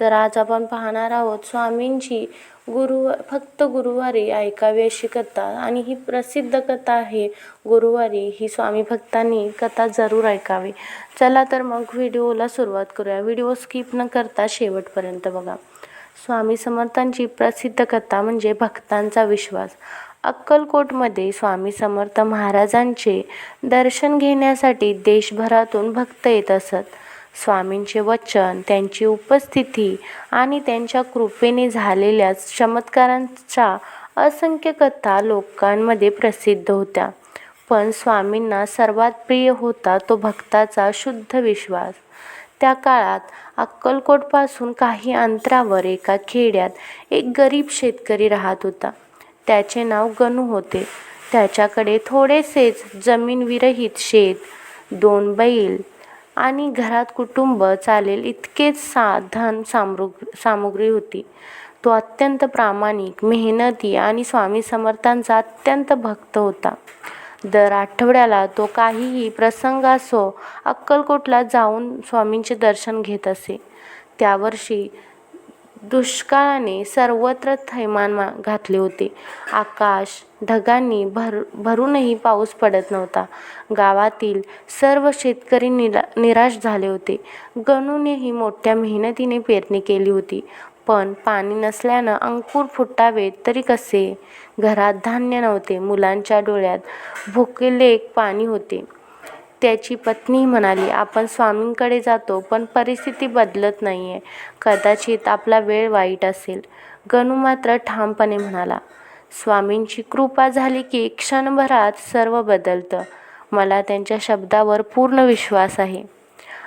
तर आज आपण पाहणार आहोत स्वामींची गुरु फक्त गुरुवारी ऐकावी अशी कथा. आणि ही प्रसिद्ध कथा आहे गुरुवारी ही स्वामी भक्तांनी कथा जरूर ऐकावी. चला तर मग व्हिडिओला सुरुवात करूया. व्हिडिओ स्किप न करता शेवटपर्यंत बघा. स्वामी समर्थांची प्रसिद्ध कथा म्हणजे भक्तांचा विश्वास. अक्कलकोटमध्ये स्वामी समर्थ महाराजांचे दर्शन घेण्यासाठी देशभरातून भक्त येत असत. स्वामींचे वचन त्यांची उपस्थिती आणि त्यांच्या कृपेने झालेल्या चमत्कारांच्या असंख्य कथा लोकांमध्ये प्रसिद्ध होत्या. पण स्वामींना सर्वात प्रिय होता तो भक्ताचा शुद्ध विश्वास. त्या काळात अक्कलकोटपासून काही अंतरावर एका खेड्यात एक गरीब शेतकरी राहत होता. त्याचे नाव गणू होते. त्याच्याकडे थोडेसेच जमीनविरहित शेत दोन बैल आणि घरात कुटुंब चालेल इतकेच साधन सामग्री सामुग्री होती. तो अत्यंत प्रामाणिक मेहनती आणि स्वामी समर्थांचा अत्यंत भक्त होता. दर आठवड्याला तो काहीही प्रसंग असो अक्कलकोटला जाऊन स्वामींचे दर्शन घेत असे. त्यावर्षी दुष्काळाने सर्वत्र थैमान घातले होते. आकाश ढगांनी भर भरूनही पाऊस पडत नव्हता. गावातील सर्व शेतकरी निरा निराश झाले होते. गणूनेही मोठ्या मेहनतीने पेरणी केली होती. पण पाणी नसल्यानं अंकुर फुटावेत तरी कसे? घरात धान्य नव्हते. मुलांच्या डोळ्यात भुकेले पाणी होते. त्याची पत्नी म्हणाली आपण स्वामींकडे जातो पण परिस्थिती बदलत नाही आहे कदाचित आपला वेळ वाईट असेल. गणू मात्र ठामपणे म्हणाला स्वामींची कृपा झाली की क्षणभरात सर्व बदलतं. मला त्यांच्या शब्दावर पूर्ण विश्वास आहे.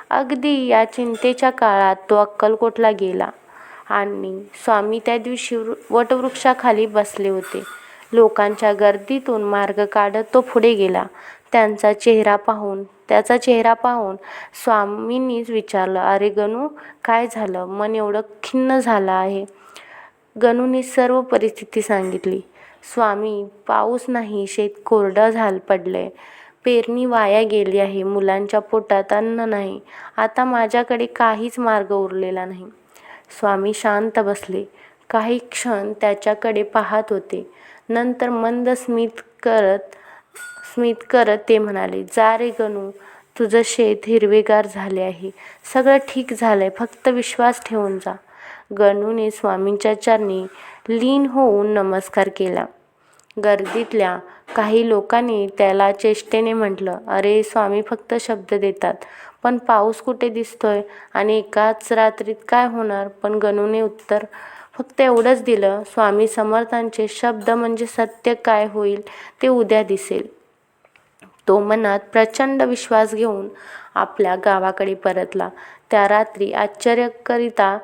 अगदी या चिंतेच्या काळात तो अक्कलकोटला गेला आणि स्वामी त्या दिवशी वटवृक्षाखाली बसले होते. लोकांच्या गर्दीतून मार्ग काढत तो पुढे गेला. त्यांचा चेहरा पाहून त्याचा चेहरा पाहून स्वामींनीच विचारलं अरे गणू काय झालं? मन एवढं खिन्न झालं आहे. गणूने सर्व परिस्थिती सांगितली. स्वामी पाऊस नाही शेत कोरडं झाल पडलंय. पेरणी वाया गेली आहे मुलांच्या पोटात अन्न नाही. आता माझ्याकडे काहीच मार्ग उरलेला नाही. स्वामी शांत बसले. काही क्षण त्याच्याकडे पाहत होते. नंतर मंद स्मित करत स्मित करत ते म्हणाले जा रे गणू तुझं शेत हिरवेगार झाले आहे. सगळं ठीक झालं आहे फक्त विश्वास ठेवून जा. गणूने स्वामींच्या चरणी लीन होऊन नमस्कार केला. गर्दीतल्या काही लोकांनी त्याला चेष्टेने म्हटलं अरे स्वामी फक्त शब्द देतात पण पाऊस कुठे दिसतोय आणि एकाच रात्रीत काय होणार? पण गणूने उत्तर फक्त एवढंच दिलं स्वामी समर्थांचे शब्द म्हणजे सत्य काय होईल ते उद्या दिसेल. तो मनात प्रचंड विश्वास घेऊन आपल्या गावाकडे परतला. त्या रात्री आश्चर्यकरिता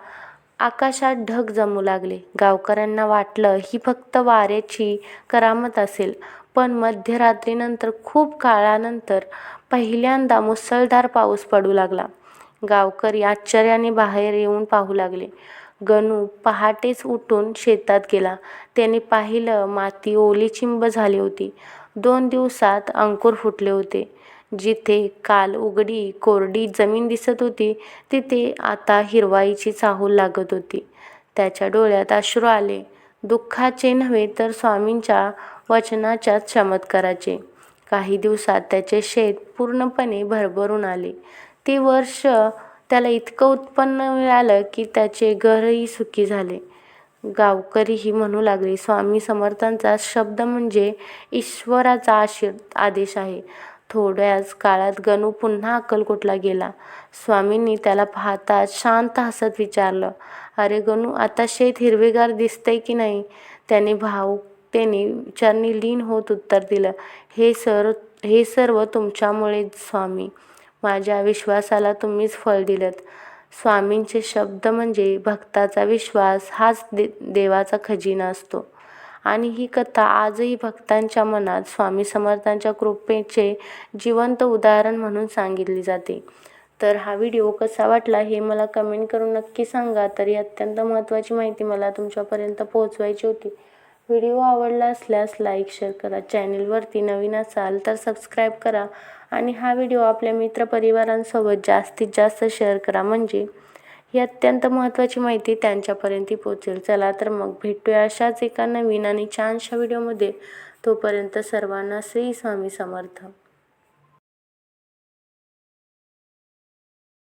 आकाशात ढग जमू लागले. गावकऱ्यांना वाटलं ही फक्त वाऱ्याची करामत असेल पण मध्यरात्रीनंतर खूप काळानंतर पहिल्यांदा मुसळधार पाऊस पडू लागला. गावकरी आश्चर्याने बाहेर येऊन पाहू लागले. गणू पहाटेच उठून शेतात गेला. त्याने पाहिलं माती ओली चिंब झाली होती. दोन दिवसात अंकुर फुटले होते. जिथे काल उघडी कोरडी जमीन दिसत होती तिथे आता हिरवाईची चाहूल लागत होती. त्याच्या डोळ्यात अश्रू आले. दुःखाचे नव्हे तर स्वामींच्या वचनाच्या चमत्काराचे. काही दिवसात त्याचे शेत पूर्णपणे भरभरून आले. ते वर्ष त्याला इतकं उत्पन्न मिळालं की त्याचे घरही सुखी झाले. गावकरीही म्हणू लागले स्वामी समर्थांचा शब्द म्हणजे ईश्वराचा आशीर आदेश आहे. थोड्याच काळात गणू पुन्हा अक्कलकोटला गेला. स्वामींनी त्याला पाहताच शांत हसत विचारलं अरे गणू आता शेत हिरवेगार दिसतंय की नाही? त्याने भाऊकतेने विचारणी लीन होत उत्तर दिलं हे सर हे सर्व तुमच्यामुळेच स्वामी. माझ्या विश्वासाला तुम्हीच फळ दिलं स्वामींचे शब्द म्हणजे भक्ताचा विश्वास हाच दे देवाचा खजिना असतो. आणि ही कथा आजही भक्तांच्या मनात स्वामी समर्थांच्या कृपेचे जिवंत उदाहरण म्हणून सांगितली जाते. तर हा व्हिडिओ कसा वाटला हे मला कमेंट करून नक्की सांगा. तर ही अत्यंत महत्त्वाची माहिती मला तुमच्यापर्यंत पोहोचवायची होती. व्हिडिओ आवडला असल्यास लाईक शेअर करा. चॅनेलवरती नवीन असाल तर सबस्क्राईब करा आणि हा व्हिडिओ आपल्या मित्रपरिवारांसोबत जास्तीत जास्त शेअर करा. म्हणजे ही अत्यंत महत्त्वाची माहिती त्यांच्यापर्यंत पोहोचेल. चला तर मग भेटूया अशाच एका नवीन आणि छानशा व्हिडिओमध्ये. तोपर्यंत सर्वांना श्री स्वामी समर्थ.